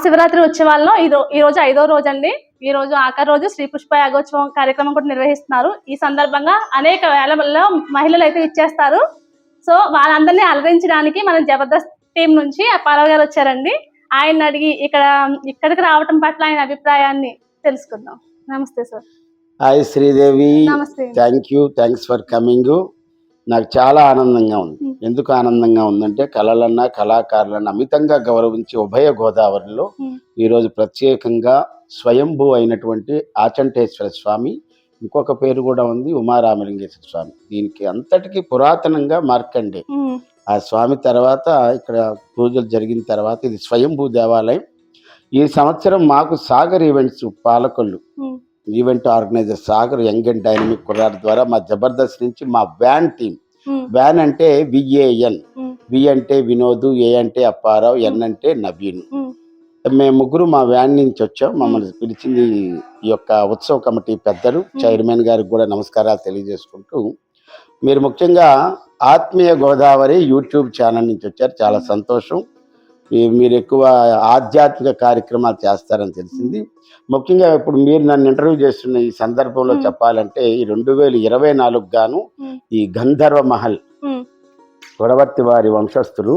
మహాశివరాత్రి ఉత్సవాల్లో ఈ రోజు ఐదో రోజు అండి ఈ రోజు ఆఖరి రోజు శ్రీ పుష్ప యాగోత్సవం కార్యక్రమం కూడా నిర్వహిస్తున్నారు. ఈ సందర్భంగా అనేక వేలలో మహిళలు అయితే ఇచ్చేస్తారు. సో వాళ్ళందరినీ అలరించడానికి మన జబర్దస్త్ టీం నుంచి అప్పారావు గారు వచ్చారండి. ఆయన అడిగి ఇక్కడ ఇక్కడికి రావటం పట్ల ఆయన అభిప్రాయాన్ని తెలుసుకుందాం. నమస్తే సార్. హాయ్ శ్రీదేవి. నమస్తే. Thank you thanks for coming నాకు చాలా ఆనందంగా ఉంది. ఎందుకు ఆనందంగా ఉందంటే కళలన్నా కళాకారులన్నా అమితంగా గౌరవించి ఉభయ గోదావరిలో. ఈరోజు ప్రత్యేకంగా స్వయంభూ అయినటువంటి ఆచంటేశ్వర స్వామి ఇంకొక పేరు కూడా ఉంది ఉమారామలింగేశ్వర స్వామి. దీనికి అంతటికి పురాతనంగా మార్కండే ఆ స్వామి తర్వాత ఇక్కడ పూజలు జరిగిన తర్వాత ఇది స్వయంభూ దేవాలయం. ఈ సంవత్సరం మాకు Sagar events Palakollu. Event organizer Sagar young and dynamic కుర్రాడు ద్వారా మా జబర్దస్త్ నుంచి మా వ్యాన్ టీం వ్యాన్ అంటే విఏఎన్. వి అంటే వినోద్ ఏ అంటే అప్పారావు ఎన్ అంటే నవీన్. మేము ముగ్గురు మా వ్యాన్ నుంచి వచ్చాం. మమ్మల్ని పిలిచింది ఈ యొక్క ఉత్సవ కమిటీ పెద్దలు చైర్మన్ గారికి కూడా నమస్కారాలు తెలియజేసుకుంటూ మీరు ముఖ్యంగా ఆత్మీయ గోదావరి యూట్యూబ్ ఛానల్ నుంచి వచ్చారు. చాలా సంతోషం. మీరు ఎక్కువ ఆధ్యాత్మిక కార్యక్రమాలు చేస్తారని తెలిసింది. ముఖ్యంగా ఇప్పుడు మీరు నన్ను ఇంటర్వ్యూ చేస్తున్న ఈ సందర్భంలో. చెప్పాలంటే ఈ రెండు వేల ఇరవై నాలుగు గాను. ఈ గంధర్వ మహల్. ఉమ్, గొడవర్తి వారి వంశస్థులు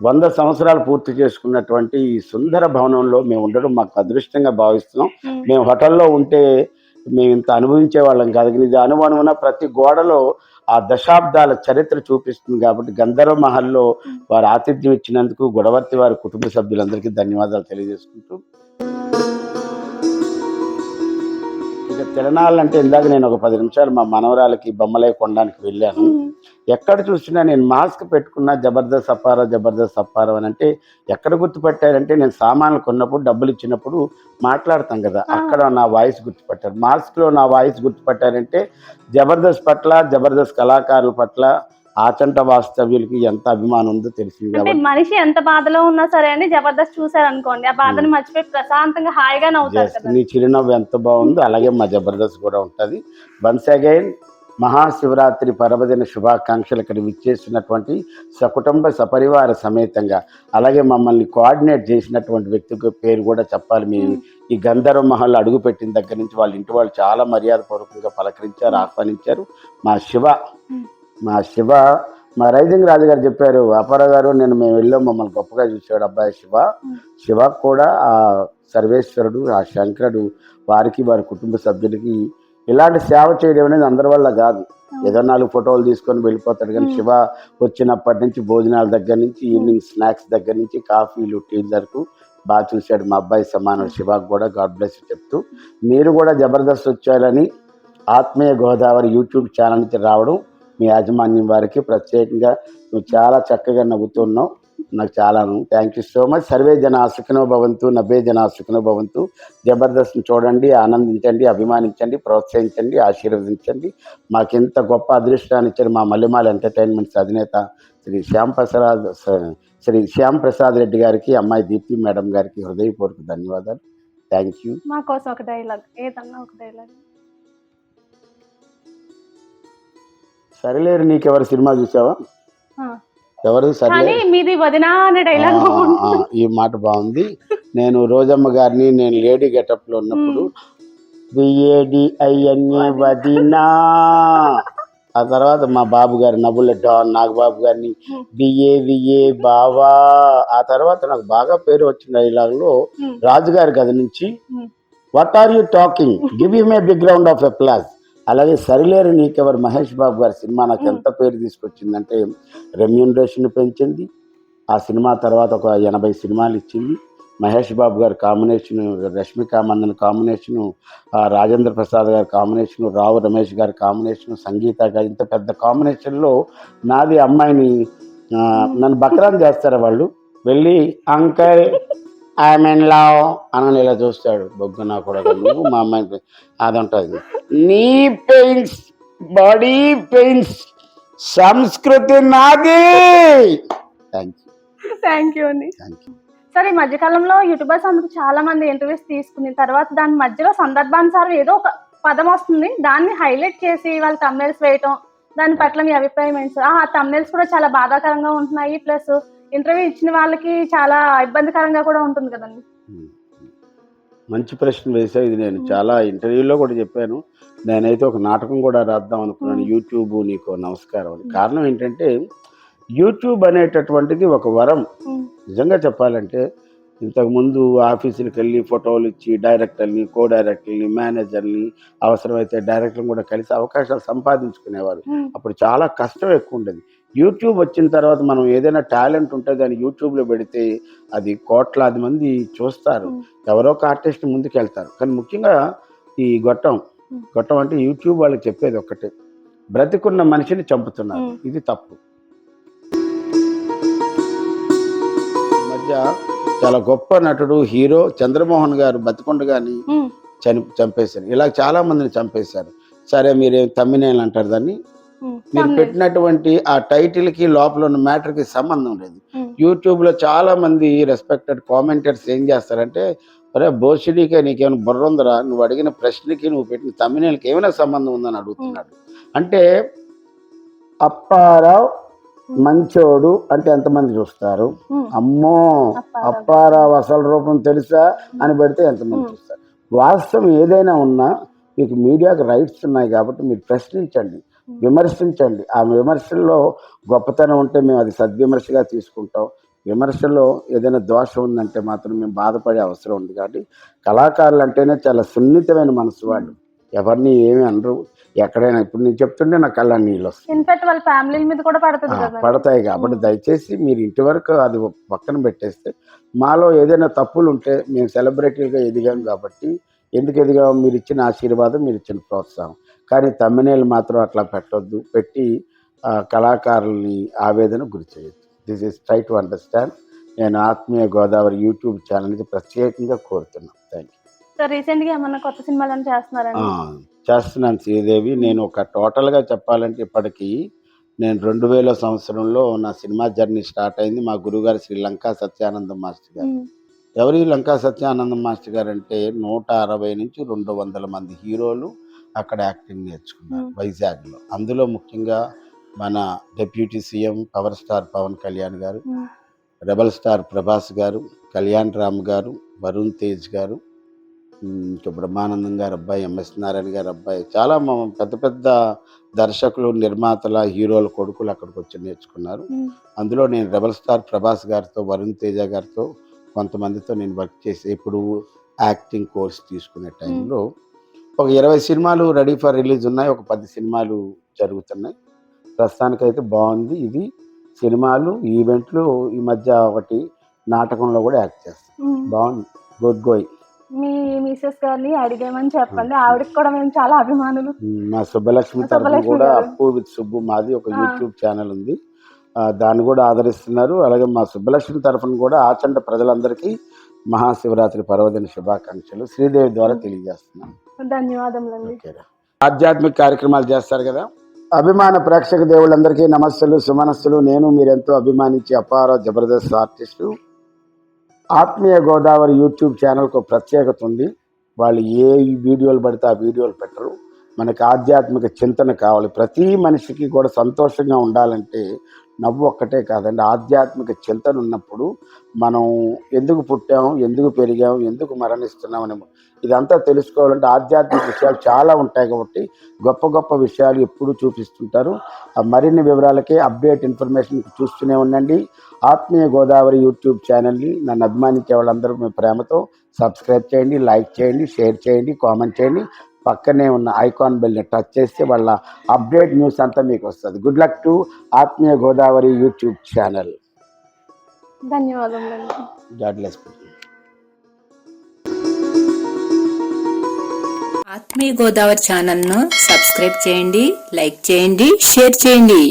వంద సంవత్సరాలు పూర్తి చేసుకున్నటువంటి ఈ సుందర భవనంలో మేము ఉండడం మాకు అదృష్టంగా భావిస్తున్నాం. మేము హోటల్లో ఉంటే మేము ఇంత అనుభవించే వాళ్ళం కాదు. ఇది అనుమానమున ప్రతి గోడలో ఆ దశాబ్దాల చరిత్ర చూపిస్తుంది కాబట్టి గంధర్వ మహల్లో వారు ఆతిథ్యం ఇచ్చినందుకు గొడవర్తి వారి కుటుంబ సభ్యులందరికీ ధన్యవాదాలు తెలియజేసుకుంటూ తిరణాలంటే ఇందాక నేను ఒక పది నిమిషాలు మా మనవరాలకి బొమ్మలే కొనడానికి వెళ్ళాను. ఎక్కడ చూసినా నేను మాస్క్ పెట్టుకున్నా జబర్దస్త్ అప్పారా జబర్దస్త్ అప్పారా అని అంటే ఎక్కడ గుర్తుపట్టారంటే నేను సామాన్లు కొన్నప్పుడు డబ్బులు ఇచ్చినప్పుడు మాట్లాడతాం కదా. అక్కడ నా వాయిస్ గుర్తుపట్టారు. మాస్క్లో నా వాయిస్ గుర్తుపట్టారంటే జబర్దస్త్ పట్ల జబర్దస్త్ కళాకారుల పట్ల ఆచంట వాస్తవ్యులకి ఎంత అభిమానం ఉందో తెలిసింది కాబట్టి. మనిషి ఎంత బాధలో ఉన్నా సరే అండి జబర్దస్త్ చూసారు అనుకోండి ఆ బాధని మర్చిపోయి ప్రశాంతంగా హాయిగా నవ్వుతారు నీ చిరునవ్వు ఎంత బాగుందో అలాగే మా జబర్దస్త్ కూడా ఉంటుంది. వన్స్ అగైన్ మహాశివరాత్రి పర్వదిన శుభాకాంక్షలు ఇక్కడ విచ్చేసినటువంటి సకుటుంబ సపరివార సమేతంగా అలాగే మమ్మల్ని కోఆర్డినేట్ చేసినటువంటి వ్యక్తి పేరు కూడా చెప్పాలి. మీరు ఈ గంధర్వ మహల్ అడుగు పెట్టిన దగ్గర నుంచి వాళ్ళ ఇంటి వాళ్ళు చాలా మర్యాదపూర్వకంగా పలకరించారు ఆహ్వానించారు. మా శివ. మా శివ మా రైజింగ్ రాజు గారు చెప్పారు అపర గారు నేను మేము వెళ్ళాం మమ్మల్ని గొప్పగా చూసాడు అబ్బాయి శివ. శివ కూడా ఆ సర్వేశ్వరుడు ఆ శంకరుడు వారికి వారి కుటుంబ సభ్యులకి ఇలాంటి సేవ చేయడం అనేది అందరి వల్ల కాదు ఏదో నాలుగు ఫోటోలు తీసుకొని వెళ్ళిపోతాడు కానీ. శివ వచ్చినప్పటి నుంచి భోజనాల దగ్గర నుంచి ఈవినింగ్ స్నాక్స్ దగ్గర నుంచి కాఫీలు టీలు వరకు బాగా చూశాడు మా అబ్బాయి సమానం శివకు కూడా గాడ్ బ్లెస్ చెప్తూ మీరు కూడా జబర్దస్త్ వచ్చారని ఆత్మీయ గోదావరి యూట్యూబ్ ఛానల్ నుంచి రావడం మీ యాజమాన్యం వారికి ప్రత్యేకంగా నువ్వు చాలా చక్కగా నవ్వుతున్నావు. నాకు చాలా థ్యాంక్ యూ సో మచ్ సర్వే జన సుఖనో భవంతు నభే జన సుఖనో భవంతు. జబర్దస్త్ని చూడండి ఆనందించండి అభిమానించండి ప్రోత్సహించండి ఆశీర్వదించండి. మాకెంత గొప్ప అదృష్టాన్ని ఇచ్చారు మా మల్లెమాల ఎంటర్టైన్మెంట్స్ అధినేత శ్రీ శ్యామ్ ప్రసాద్ శ్రీ శ్యామ్ ప్రసాద్ రెడ్డి గారికి అమ్మాయి దీప్తి మేడం గారికి హృదయపూర్వక ధన్యవాదాలు. థ్యాంక్ యూ మా కోసం ఒక డైలాగ్ ఏదన్నా ఒక డైలాగ్ సరిలేరు నీకెవరు సినిమా చూసావా. ఎవరు కానీ సరిలేరు మీది వదినా అనే డైలాగ్ ఆ, ఆ, ఈ మాట బాగుంది. నేను రోజమ్మ గారిని నేను లేడీ గెటప్లో ఉన్నప్పుడు వదినా. ఆ తర్వాత మా బాబు గారు నవ్వుల డాన్ నాగబాబు గారిని. బిఏ విఏ బావా. ఆ తర్వాత నాకు బాగా పేరు వచ్చిన డైలాగ్లో రాజుగారి గది నుంచి. What are you talking give you may big ground of applause అలాగే సరిలేరు నీకెవరు మహేష్ బాబు గారి సినిమా నాకు. ఎంత పేరు తీసుకొచ్చిందంటే రెమ్యూనరేషన్ పెంచింది. ఆ సినిమా తర్వాత ఒక ఎనభై సినిమాలు ఇచ్చింది. మహేష్ బాబు గారి కాంబినేషన్ రష్మిక మందన్ కాంబినేషను రాజేంద్ర ప్రసాద్ గారి కాంబినేషను రావు రమేష్ గారి కాంబినేషను సంగీత గారి ఇంత పెద్ద కాంబినేషన్లో నాది అమ్మాయిని నన్ను బక్రాన్ చేస్తారు వాళ్ళు? వెళ్ళి అంకల్ ఐఎమ్ లవ్ అని ఇలా చూస్తాడు బొగ్గు నా కూడా నువ్వు మా అమ్మాయి అది ఉంటుంది నీ పెయిన్స్ బాడీ పెయిన్స్ సంస్కృతి నాది. థ్యాంక్ యూ అండి సరే ఈ మధ్యకాలంలో యూట్యూబర్స్ అందరూ చాలా మంది ఇంటర్వ్యూస్ తీసుకున్న తర్వాత దాని మధ్యలో సందర్భానుసారం ఏదో ఒక పదం వస్తుంది. దాన్ని హైలైట్ చేసి వాళ్ళు తమ్నేల్స్ వేయటం దాని పట్ల మీ అభిప్రాయం ఏంటి? సార్ ఆ తమ్నేల్స్ కూడా చాలా బాధాకరంగా ఉంటున్నాయి. ప్లస్ ఇంటర్వ్యూ ఇచ్చిన వాళ్ళకి చాలా ఇబ్బందికరంగా కూడా ఉంటుంది కదండి. మంచి ప్రశ్న వేసావు ఇది నేను చాలా ఇంటర్వ్యూలో కూడా చెప్పాను. నేనైతే ఒక నాటకం కూడా రాద్దాం అనుకున్నాను. యూట్యూబ్ నీకు నమస్కారం అని. కారణం ఏంటంటే యూట్యూబ్ అనేటటువంటిది ఒక వరం. నిజంగా చెప్పాలంటే ఇంతకుముందు ఆఫీసులకు వెళ్ళి ఫోటోలు ఇచ్చి డైరెక్టర్ని కో డైరెక్టర్ని మేనేజర్ని అవసరమైతే డైరెక్టర్ని కూడా కలిసి అవకాశాలు సంపాదించుకునేవారు. అప్పుడు చాలా కష్టం ఎక్కువ ఉండేది. యూట్యూబ్ వచ్చిన తర్వాత మనం ఏదైనా టాలెంట్ ఉంటే దాన్ని యూట్యూబ్లో పెడితే అది కోట్లాది మంది చూస్తారు. ఎవరో ఒక ఆర్టిస్ట్ ముందుకు వెళ్తారు కానీ ముఖ్యంగా ఈ గొట్టం. గొట్టం అంటే యూట్యూబ్ వాళ్ళకి చెప్పేది ఒక్కటే. బ్రతికున్న మనిషిని చంపుతున్నారు. ఇది తప్పు. మధ్య చాలా గొప్ప నటుడు హీరో చంద్రమోహన్ గారు బతికొండగాని చని చంపేశారు. ఇలా చాలా మందిని చంపేశారు. సరే మీరు తమ్మినేలు అంటారు దాన్ని? మీరు thumbnail. పెట్టినటువంటి ఆ టైటిల్కి లోపల ఉన్న మ్యాటర్కి సంబంధం లేదు. యూట్యూబ్లో చాలా మంది రెస్పెక్టెడ్ కామెంటర్స్ ఏం చేస్తారంటే అరే బోసిడీకే నీకేమైనా బుర్ర ఉందరా? నువ్వు అడిగిన ప్రశ్నకి నువ్వు పెట్టిన తమిళకి ఏమైనా సంబంధం ఉందని అడుగుతున్నాడు. అంటే అప్పారావు మంచోడు అంటే ఎంతమంది చూస్తారు? అమ్మో అప్పారావు. అసలు రూపం తెలుసా? అని పెడితే ఎంతమంది. చూస్తారు? వాస్తవం ఏదైనా ఉన్నా మీకు మీడియాకు రైట్స్ ఉన్నాయి కాబట్టి మీరు ప్రశ్నించండి. విమర్శించండి. ఆ విమర్శల్లో గొప్పతనం ఉంటే మేము అది సద్విమర్శగా తీసుకుంటాం. విమర్శలో ఏదైనా దోషం ఉందంటే మాత్రం మేము బాధపడే అవసరం ఉంది కాబట్టి కళాకారులు అంటేనే చాలా సున్నితమైన మనసు వాళ్ళు. ఎవరిని ఏమి అనరు. ఎక్కడైనా ఇప్పుడు నేను చెప్తుంటే నా కళ్ళ నీళ్ళు వస్తాయి ఫ్యామిలీ మీద కూడా పడుతుంది పడతాయి కాబట్టి దయచేసి మీరు ఇంటి వరకు అది పక్కన పెట్టేస్తే మాలో ఏదైనా తప్పులు ఉంటే మేము సెలబ్రిటీలుగా ఎదిగాం కాబట్టి ఎందుకు ఎదిగాం మీరు ఇచ్చిన ఆశీర్వాదం మీరు ఇచ్చిన ప్రోత్సాహం. కానీ తమ్మినేలు మాత్రం అట్లా పెట్టొద్దు. పెట్టి కళాకారుల్ని ఆవేదన గురి చేయొద్దు. This is try to understand. నేను ఆత్మీయ గోదావరి యూట్యూబ్ ఛానల్ నుంచి ప్రత్యేకంగా కోరుతున్నాను. Thank you. సో రీసెంట్గా ఏమన్నా కొత్త సినిమాలు అని చేస్తున్నారండి చేస్తున్నాను శ్రీదేవి. నేను ఒక టోటల్గా చెప్పాలంటే ఇప్పటికీ నేను రెండు వేల సంవత్సరంలో నా సినిమా జర్నీ స్టార్ట్ అయింది. మా గురుగారు శ్రీ లంకా సత్యానందం మాస్టర్ గారు. ఎవరి లంకా సత్యానందం మాస్టర్ గారు అంటే నూట అరవై నుంచి రెండు వందల మంది హీరోలు అక్కడ యాక్టింగ్ నేర్చుకున్నారు. వైజాగ్లో. అందులో ముఖ్యంగా మన deputy CM power star Pawan Kalyan గారు రెబల్ స్టార్ ప్రభాస్ గారు కళ్యాణ్ రామ్ గారు వరుణ్ తేజ్ గారు ఇంకా బ్రహ్మానందం గారు అబ్బాయి ఎంఎస్ నారాయణ గారు అబ్బాయి చాలా మా పెద్ద పెద్ద దర్శకులు నిర్మాతల హీరోల కొడుకులు అక్కడికి వచ్చి నేర్చుకున్నారు. అందులో నేను రెబల్ స్టార్ ప్రభాస్ గారితో వరుణ్ తేజ గారితో కొంతమందితో నేను వర్క్ చేసి ఇప్పుడు యాక్టింగ్ కోర్స్ తీసుకునే టైంలో ఒక ఇరవై సినిమాలు రెడీ ఫర్ రిలీజ్ ఉన్నాయి ఒక పది సినిమాలు జరుగుతున్నాయి. ప్రస్తుతానికైతే బాగుంది. ఇది సినిమాలు ఈవెంట్లు ఈ మధ్య ఒకటి నాటకంలో కూడా యాక్ట్ చేస్తాను ఉమ్. బాగుంది. గుడ్ గోయ్ మీ మిసెస్ గారిని అడిగామని చెప్పండి. ఆవిడకి కూడా మేము చాలా అభిమానులు. మా సుబ్బలక్ష్మి తరఫున కూడా. అప్పు విత్ సుబ్బు మాది ఒక. యూట్యూబ్ ఛానల్ ఉంది. దాన్ని కూడా ఆదరిస్తున్నారు. అలాగే మా సుబ్బలక్ష్మి తరఫున కూడా ఆచండ ప్రజలందరికీ మహాశివరాత్రి పర్వదిన శుభాకాంక్షలు శ్రీదేవి ద్వారా తెలియజేస్తున్నాను ధన్యవాదములండి. ఓకేరా. ఆధ్యాత్మిక కార్యక్రమాలు చేస్తారు కదా? అభిమాన ప్రేక్షక దేవుళ్ళందరికీ నమస్సులు సుమనస్సులు. నేను మీరెంతో అభిమానించి అపార జబర్దస్త్ ఆర్టిస్టు. ఆత్మీయ గోదావరి యూట్యూబ్ ఛానల్కు ప్రత్యేకత ఉంది. వాళ్ళు ఏ వీడియోలు పడితే ఆ వీడియోలు పెట్టరు. మనకి ఆధ్యాత్మిక చింతన కావాలి. ప్రతి మనిషికి కూడా సంతోషంగా ఉండాలంటే నవ్వు ఒక్కటే కాదండి. ఆధ్యాత్మిక చింతన ఉన్నప్పుడు మనం ఎందుకు పుట్టాము ఎందుకు పెరిగాము ఎందుకు మరణిస్తున్నాం అని ఇదంతా తెలుసుకోవాలంటే ఆధ్యాత్మిక విషయాలు చాలా ఉంటాయి కాబట్టి గొప్ప గొప్ప విషయాలు ఎప్పుడు చూపిస్తుంటారు. మరిన్ని వివరాలకి అప్డేట్ ఇన్ఫర్మేషన్ చూస్తూనే ఉండండి. ఆత్మీయ గోదావరి యూట్యూబ్ ఛానల్ని నన్ను అభిమానించే వాళ్ళందరూ మీ ప్రేమతో సబ్స్క్రైబ్ చేయండి లైక్ చేయండి షేర్ చేయండి కామెంట్ చేయండి. పక్కనే ఉన్న ఐకాన్ బెల్ని టచ్ చేస్తే వాళ్ళ అప్డేట్ న్యూస్ అంతా మీకు వస్తుంది. గుడ్ లక్ టు ఆత్మీయ గోదావరి యూట్యూబ్ ఛానల్. ఆత్మీయ గోదావరి ఛానల్ను సబ్స్క్రైబ్ చేయండి లైక్ చేయండి షేర్ చేయండి.